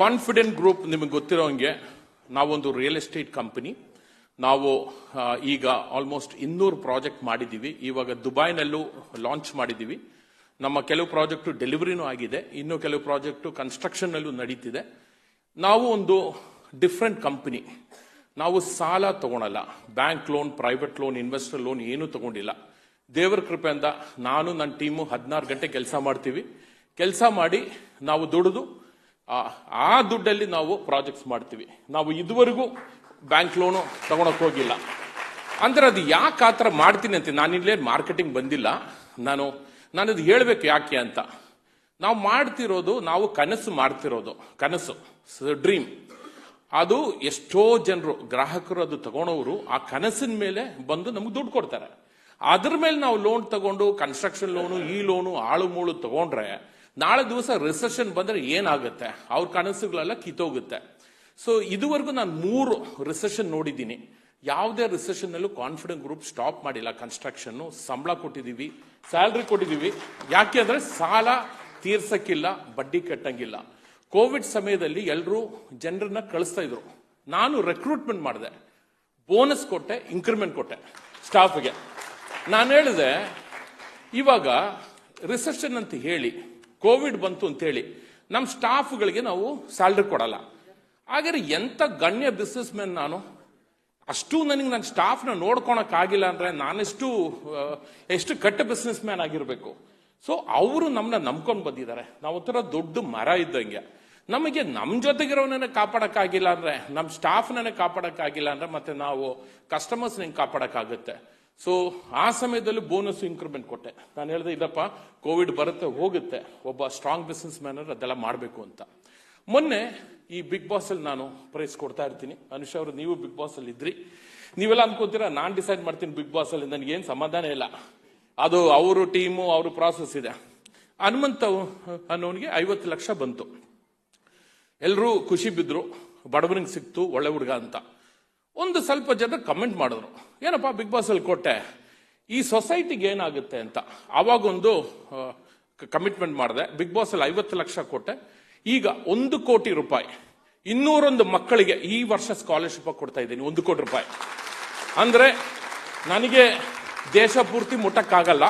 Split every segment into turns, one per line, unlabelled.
Confident group ನಿಮಗೆ ಗೊತ್ತಿರೋ ಹಂಗೆ ನಾವೊಂದು ರಿಯಲ್ ಎಸ್ಟೇಟ್ ಕಂಪನಿ ನಾವು ಈಗ ಆಲ್ಮೋಸ್ಟ್ ಇನ್ನೂರು ಪ್ರಾಜೆಕ್ಟ್ ಮಾಡಿದ್ದೀವಿ ಇವಾಗ ದುಬೈನಲ್ಲೂ ಲಾಂಚ್ ಮಾಡಿದ್ದೀವಿ ನಮ್ಮ ಕೆಲವು ಪ್ರಾಜೆಕ್ಟ್ ಡೆಲಿವರಿನೂ ಆಗಿದೆ. ಇನ್ನು ಕೆಲವು ಪ್ರಾಜೆಕ್ಟ್ ಕನ್ಸ್ಟ್ರಕ್ಷನ್ ನಲ್ಲೂ ನಡೀತಿದೆ. ನಾವು ಒಂದು ಡಿಫ್ರೆಂಟ್ ಕಂಪನಿ ನಾವು ಸಾಲ ತಗೊಳಲ್ಲ. Bank loan private loan investor loan ಏನೂ ತಗೊಂಡಿಲ್ಲ. ದೇವರ ಕೃಪೆಯಿಂದ ನಾನು, ನನ್ನ ಟೀಮು ಹದಿನಾರು ಗಂಟೆ ಕೆಲಸ ಮಾಡ್ತೀವಿ. ಕೆಲಸ ಮಾಡಿ ನಾವು ದುಡಿದು ಆ- ದುಡ್ಡಲ್ಲಿ ನಾವು ಪ್ರಾಜೆಕ್ಟ್ಸ್ ಮಾಡ್ತೀವಿ. ನಾವು ಇದುವರೆಗೂ ಬ್ಯಾಂಕ್ ಲೋನು ತಗೊಳಕ್ ಹೋಗಿಲ್ಲ. ಅಂದ್ರೆ ಅದು ಯಾಕೆ ಆ ಥರ ಮಾಡ್ತೀನಿ ಅಂತ ನಾನು ಇಲ್ಲೇ ಮಾರ್ಕೆಟಿಂಗ್ ಬಂದಿಲ್ಲ. ನಾನು ನಾನು ಅದು ಹೇಳಬೇಕು ಯಾಕೆ ಅಂತ. ನಾವು ಮಾಡ್ತಿರೋದು, ನಾವು ಕನಸು ಮಾಡ್ತಿರೋದು. ಕನಸು ಡ್ರೀಮ್. ಅದು ಎಷ್ಟೋ ಜನರು, ಗ್ರಾಹಕರು ಅದು ತಗೊಳೋರು ಆ ಕನಸಿನ ಮೇಲೆ ಬಂದು ನಮ್ಗೆ ದುಡ್ಡು ಕೊಡ್ತಾರೆ. ಅದ್ರ ಮೇಲೆ ನಾವು ಲೋನ್ ತಗೊಂಡು, ಕನ್ಸ್ಟ್ರಕ್ಷನ್ ಲೋನು, ಈ ಲೋನು, ಆಳು ಮೂಳು ತಗೊಂಡ್ರೆ ನಾಳೆ ದಿವಸ ರಿಸೆಷನ್ ಬಂದ್ರೆ ಏನಾಗುತ್ತೆ? ಅವ್ರ ಕನಸುಗಳೆಲ್ಲ ಕಿತ್ತೋಗುತ್ತೆ. ಸೊ ಇದುವರೆಗೂ ನಾನು ಮೂರು ರಿಸೆಷನ್ ನೋಡಿದ್ದೀನಿ. ಯಾವುದೇ ರಿಸೆಷನ್ ನಲ್ಲೂ ಕಾನ್ಫಿಡೆಂಟ್ ಗ್ರೂಪ್ ಸ್ಟಾಪ್ ಮಾಡಿಲ್ಲ ಕನ್ಸ್ಟ್ರಕ್ಷನ್. ಸಂಬಳ ಕೊಟ್ಟಿದೀವಿ, ಸ್ಯಾಲ್ರಿ ಕೊಟ್ಟಿದೀವಿ. ಯಾಕೆ ಅಂದ್ರೆ ಸಾಲ ತೀರ್ಸಕ್ಕಿಲ್ಲ, ಬಡ್ಡಿ ಕಟ್ಟಂಗಿಲ್ಲ. ಕೋವಿಡ್ ಸಮಯದಲ್ಲಿ ಎಲ್ಲರೂ ಜನರನ್ನ ಕಳಿಸ್ತಾ ಇದ್ರು. ನಾನು ರೆಕ್ರೂಟ್ಮೆಂಟ್ ಮಾಡಿದೆ. ಬೋನಸ್ ಕೊಟ್ಟೆ ಇನ್ಕ್ರಿಮೆಂಟ್ ಕೊಟ್ಟೆ ಸ್ಟಾಫ್ಗೆ ನಾನು ಹೇಳಿದೆ, ಇವಾಗ ರಿಸೆಷನ್ ಅಂತ ಹೇಳಿ ಕೋವಿಡ್ ಬಂತು ಅಂತ ಹೇಳಿ ನಮ್ಮ ಸ್ಟಾಫ್ಗಳಿಗೆ ನಾವು ಸ್ಯಾಲ್ರಿ ಕೊಡಲ್ಲ. ಹಾಗಾದ್ರೆ ಎಂತ ಗಣ್ಯ ಬಿಸ್ನೆಸ್ ಮ್ಯಾನ್ ನಾನು? ಅಷ್ಟು ನನಗೆ ನನ್ನ ಸ್ಟಾಫ್ನ ನೋಡ್ಕೊಳಕ್ ಆಗಿಲ್ಲ ಅಂದ್ರೆ ನಾನೆಷ್ಟು ಎಷ್ಟು ಕಟ್ಟ ಬಿಸ್ನೆಸ್ ಮ್ಯಾನ್ ಆಗಿರಬೇಕು. ಸೊ ಅವರು ನಮ್ಮನ್ನ ನಂಬ್ಕೊಂಡು ಬಂದಿದ್ದಾರೆ. ನಾವು ಒಂಥರ ದೊಡ್ಡ ಮರ ಇದ್ದಂಗೆ. ನಮಗೆ ನಮ್ಮ ಜೊತೆಗಿರೋನೇ ಕಾಪಾಡೋಕ್ಕಾಗಿಲ್ಲ ಅಂದ್ರೆ ನಮ್ಮ ಸ್ಟಾಫ್ನೇ ಕಾಪಾಡೋಕ್ಕಾಗಿಲ್ಲ ಅಂದ್ರೆ ಮತ್ತೆ ನಾವು ಕಸ್ಟಮರ್ಸ್ ಹೆಂಗೆ ಕಾಪಾಡಕ್ಕಾಗುತ್ತೆ? ಸೊ ಆ ಸಮಯದಲ್ಲಿ ಬೋನಸ್ ಇನ್ಕ್ರಿಮೆಂಟ್ ಕೊಟ್ಟೆ. ನಾನು ಹೇಳಿದೆ, ಇದಪ್ಪ ಕೋವಿಡ್ ಬರುತ್ತೆ, ಹೋಗುತ್ತೆ. ಒಬ್ಬ ಸ್ಟ್ರಾಂಗ್ ಬಿಸ್ನೆಸ್ ಮ್ಯಾನರ್ ಅದೆಲ್ಲ ಮಾಡಬೇಕು ಅಂತ. ಮೊನ್ನೆ ಈ ಬಿಗ್ ಬಾಸ್ ಅಲ್ಲಿ ನಾನು ಪ್ರೈಸ್ ಕೊಡ್ತಾ ಇರ್ತೀನಿ. ಅನುಷ್ ಅವರು, ನೀವು ಬಿಗ್ ಬಾಸ್ ಅಲ್ಲಿ ಇದ್ರಿ. ನೀವೆಲ್ಲ ಅನ್ಕೋತೀರಾ, ನಾನು ಡಿಸೈಡ್ ಮಾಡ್ತೀನಿ ಬಿಗ್ ಬಾಸ್ ಅಲ್ಲಿ ನನಗೇನು ಸಮಾಧಾನ ಇಲ್ಲ. ಅದು ಅವರು ಟೀಮು ಅವ್ರ ಪ್ರಾಸೆಸ್ ಇದೆ. ಹನುಮಂತ ಅನ್ನೋನಿಗೆ ಐವತ್ತು ಲಕ್ಷ ಬಂತು. ಎಲ್ಲರೂ ಖುಷಿ ಬಿದ್ರು, ಬಡವನಿಗೆ ಸಿಕ್ತು, ಒಳ್ಳೆ ಹುಡುಗ ಅಂತ. ಒಂದು ಸ್ವಲ್ಪ ಜನ ಕಮೆಂಟ್ ಮಾಡಿದ್ರು. ಏನಪ್ಪ ಬಿಗ್ ಬಾಸ್ ಅಲ್ಲಿ ಕೊಟ್ಟೆ. ಈ ಸೊಸೈಟಿಗೆ ಏನಾಗುತ್ತೆ ಅಂತ. ಅವಾಗೊಂದು ಕಮಿಟ್ಮೆಂಟ್ ಮಾಡಿದೆ. ಬಿಗ್ ಬಾಸ್ ಅಲ್ಲಿ ಐವತ್ತು ಲಕ್ಷ ಕೊಟ್ಟೆ. ಈಗ ಒಂದು ಕೋಟಿ ರೂಪಾಯಿ. ಇನ್ನೂರೊಂದು ಮಕ್ಕಳಿಗೆ ಈ ವರ್ಷ ಸ್ಕಾಲರ್ಶಿಪ್ ಕೊಡ್ತಾ ಇದ್ದೀನಿ, ಒಂದು ಕೋಟಿ ರೂಪಾಯಿ. ಅಂದ್ರೆ, ನನಗೆ ದೇಶ ಪೂರ್ತಿ ಮುಟ್ಟಕ್ಕಾಗಲ್ಲ.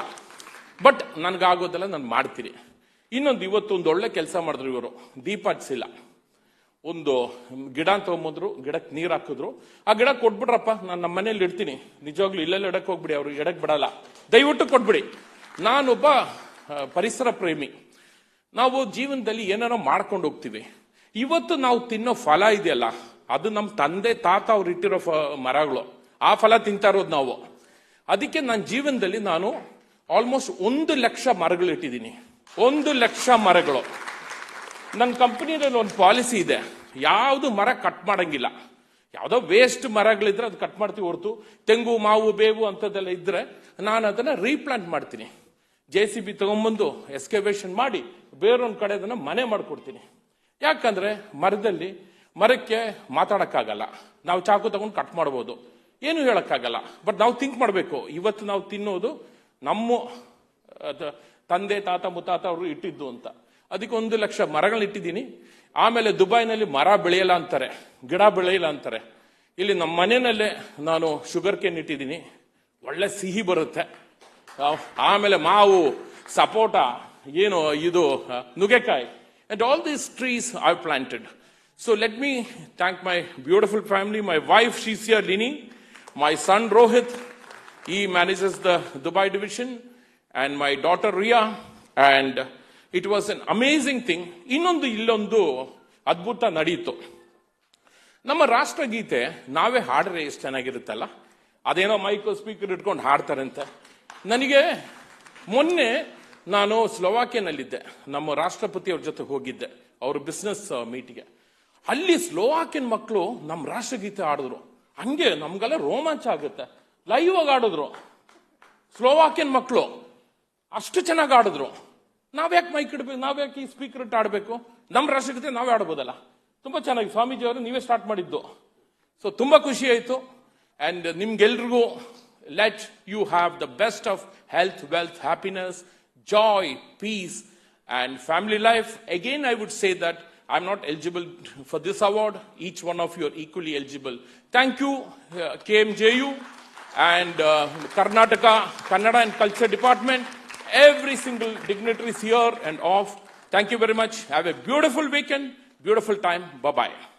ಬಟ್ ನನಗಾಗೋದೆಲ್ಲ ನಾನು ಮಾಡ್ತೀನಿ. ಇನ್ನೊಂದು ಇವತ್ತು ಒಂದು ಒಳ್ಳೆ ಕೆಲಸ ಮಾಡಿದ್ರು ಇವರು. ದೀಪ ಹಚ್ಚಿಲ್ಲ ಒಂದು ಗಿಡ ಅಂತ ತಗೊಂಬಂದ್ರು ಗಿಡಕ್ಕೆ ನೀರು ಹಾಕಿದ್ರು. ಆ ಗಿಡ ಕೊಟ್ಬಿಡ್ರಪ್ಪ, ನಾನು ನಮ್ಮ ಮನೇಲಿ ಇಡ್ತೀನಿ. ನಿಜವಾಗ್ಲೂ ಇಲ್ಲೆಲ್ಲ ಎಡಕ್ಕೆ ಹೋಗ್ಬಿಡಿ ಅವ್ರು ಎಡಕ್ಕೆ ಬಿಡಲ್ಲ. ದಯವಿಟ್ಟು ಕೊಟ್ಬಿಡಿ. ನಾನೊಬ್ಬ ಪರಿಸರ ಪ್ರೇಮಿ. ನಾವು ಜೀವನದಲ್ಲಿ ಏನಾರೋ ಮಾಡ್ಕೊಂಡು ಹೋಗ್ತೀವಿ. ಇವತ್ತು ನಾವು ತಿನ್ನೋ ಫಲ ಇದೆಯಲ್ಲ, ಅದು ನಮ್ಮ ತಂದೆ, ತಾತ ಅವ್ರು ಇಟ್ಟಿರೋ ಫ- ಮರಗಳು. ಆ ಫಲ ತಿಂತಾ ಇರೋದು ನಾವು. ಅದಕ್ಕೆ ನನ್ನ ಜೀವನದಲ್ಲಿ ನಾನು ಆಲ್ಮೋಸ್ಟ್ ಒಂದು ಲಕ್ಷ ಮರಗಳು ಇಟ್ಟಿದ್ದೀನಿ ಒಂದು ಲಕ್ಷ ಮರಗಳು. ನನ್ನ ಕಂಪನಿಯಲ್ಲಿ ಒಂದು ಪಾಲಿಸಿ ಇದೆ. ಯಾವುದು ಮರ ಕಟ್ ಮಾಡಂಗಿಲ್ಲ. ಯಾವುದೋ ವೇಸ್ಟ್ ಮರಗಳಿದ್ರೆ ಅದು ಕಟ್ ಮಾಡ್ತೀವಿ ಹೊರತು. ತೆಂಗು, ಮಾವು, ಬೇವು ಅಂಥದ್ದೆಲ್ಲ ಇದ್ರೆ ನಾನು ಅದನ್ನ ರೀಪ್ಲಾಂಟ್ ಮಾಡ್ತೀನಿ. ಜೆ ಸಿ ಬಿ ತಗೊಂಬಂದು ಎಸ್ಕವೇಷನ್ ಮಾಡಿ ಬೇರೊಂದು ಕಡೆ ಅದನ್ನ ಮನೆ ಮಾಡಿಕೊಡ್ತೀನಿ. ಯಾಕಂದ್ರೆ ಮರದಲ್ಲಿ ಮರಕ್ಕೆ ಮಾತಾಡೋಕ್ಕಾಗಲ್ಲ. ನಾವು ಚಾಕು ತಗೊಂಡು ಕಟ್ ಮಾಡ್ಬೋದು. ಏನು ಹೇಳೋಕ್ಕಾಗಲ್ಲ. ಬಟ್ ನಾವು ಥಿಂಕ್ ಮಾಡಬೇಕು. ಇವತ್ತು ನಾವು ತಿನ್ನೋದು ನಮ್ಮ ತಂದೆ, ತಾತ, ಮುತ್ತಾತ ಅವರು ಇಟ್ಟಿದ್ದು ಅಂತ. ಅದಕ್ಕೆ ಒಂದು ಲಕ್ಷ ಮರಗಳನ್ನ ಇಟ್ಟಿದ್ದೀನಿ. ಆಮೇಲೆ ದುಬೈನಲ್ಲಿ ಮರ ಬೆಳೆಯಲ್ಲ ಅಂತಾರೆ, ಗಿಡ ಬೆಳೆಯಲ್ಲ ಅಂತಾರೆ. ಇಲ್ಲಿ ನಮ್ಮ ಮನೆಯಲ್ಲೇ ನಾನು ಶುಗರ್ ಕೇನ್ ಇಟ್ಟಿದ್ದೀನಿ. ಒಳ್ಳೆ ಸಿಹಿ ಬರುತ್ತೆ. ಆಮೇಲೆ ಮಾವು, ಸಪೋಟ, ಏನು ಇದು ನುಗೆಕಾಯಿ and all these trees I planted so let me thank my beautiful family my wife ಶೀಸಿಯರ್ ಲಿನಿ my son Rohit he manages the Dubai division and my daughter Riya And it was an amazing thing ಇನ್ನೊಂದು, ಇಲ್ಲೊಂದು ಅದ್ಭುತ ನಡೀತು. ನಮ್ಮ ರಾಷ್ಟ್ರಗೀತೆ ನಾವೇ ಹಾಡ್ರೆ ಎಷ್ಟು ಚೆನ್ನಾಗಿರುತ್ತಲ್ಲ? ಅದೇನೋ mic speaker ಇಟ್ಕೊಂಡು ಹಾಡ್ತಾರಂತೆ. ನನಗೆ ಮೊನ್ನೆ ನಾನು ಸ್ಲೋವಾಕಿಯನಲ್ಲಿದ್ದೆ. ನಮ್ಮ ರಾಷ್ಟ್ರಪತಿ ಅವ್ರ ಜೊತೆ ಹೋಗಿದ್ದೆ, ಅವ್ರ ಬಿಸ್ನೆಸ್ ಮೀಟಿಗೆ ಅಲ್ಲಿ ಸ್ಲೋವಾಕಿಯನ್ ಮಕ್ಕಳು ನಮ್ಮ ರಾಷ್ಟ್ರಗೀತೆ ಆಡಿದ್ರು ಹಂಗೆ ನಮ್ಗೆಲ್ಲ ರೋಮಾಂಚ ಆಗುತ್ತೆ. ಲೈವ್ ಆಗಿ ಆಡಿದ್ರು ಸ್ಲೋವಾಕಿಯನ್ ಮಕ್ಕಳು ಅಷ್ಟು ಚೆನ್ನಾಗಿ ಆಡಿದ್ರು ನಾವ್ಯಾಕೆ ಮೈಕ್ ಇಡ್ಬೇಕು ನಾವ್ಯಾಕೆ ಈ ಸ್ಪೀಕರ್ ಇಟ್ಟು ಆಡಬೇಕು ನಮ್ಮ ರಾಷ್ಟ್ರಗೀತೆ ನಾವೇ ಆಡ್ಬೋದಲ್ಲ ತುಂಬಾ ಚೆನ್ನಾಗಿ ಸ್ವಾಮೀಜಿ ಅವರು ನೀವೇ ಸ್ಟಾರ್ಟ್ ಮಾಡಿದ್ದು ಸೊ ತುಂಬಾ ಖುಷಿ ಆಯಿತು ಅಂಡ್ ನಿಮ್ಗೆಲ್ರಿಗೂ let you have the best of health wealth happiness joy peace and family life. Again, I would say that I'm not eligible for this award. Each one of you are equally eligible. Thank you, uh, KMJU and uh, Karnataka Kannada and Culture Department. Every single dignitary is here and off. Thank you very much. Have a beautiful weekend, beautiful time. Bye bye.